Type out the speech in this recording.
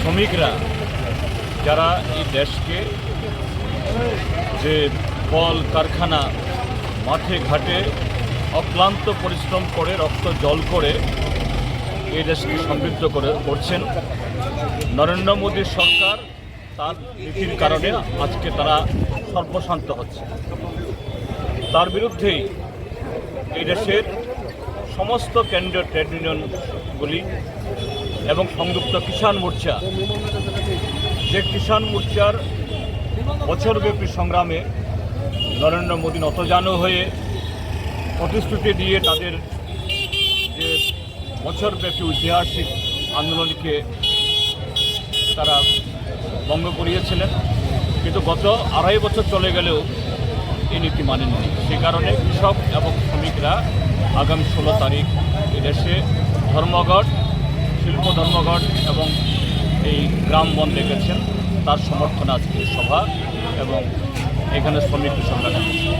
শ্রমিকরা, যারা এই দেশকে যে কল কারখানা মাঠে ঘাটে অক্লান্ত পরিশ্রম করে, রক্ত জল করে এই দেশকে সমৃদ্ধ করে করছেন, নরেন্দ্র মোদীর সরকার তার নীতির কারণে আজকে তারা সর্বশান্ত হচ্ছে। তার বিরুদ্ধেই এই দেশের সমস্ত কেন্দ্রীয় ট্রেড ইউনিয়নগুলি এবং সংযুক্ত কিষাণ মোর্চা। যে কিষাণ মোর্চার বছরব্যাপী সংগ্রামে নরেন্দ্র মোদী নতজানু হয়ে প্রতিশ্রুতি দিয়ে তাদের যে বছরব্যাপী ঐতিহাসিক আন্দোলনকে তারা ভঙ্গ করিয়েছিলেন। কিন্তু গত আড়াই বছর চলে গেলেও এই নীতি মানেননি। সে কারণে কৃষক এবং শ্রমিকরা আগামী ষোলো তারিখ এদেশে ধর্মঘট শিল্প ধর্মঘট এবং এই গ্রাম বন রেখেছেন তার সমর্থন আজকে সভা এবং এখানে শ্রমিক নেমেছে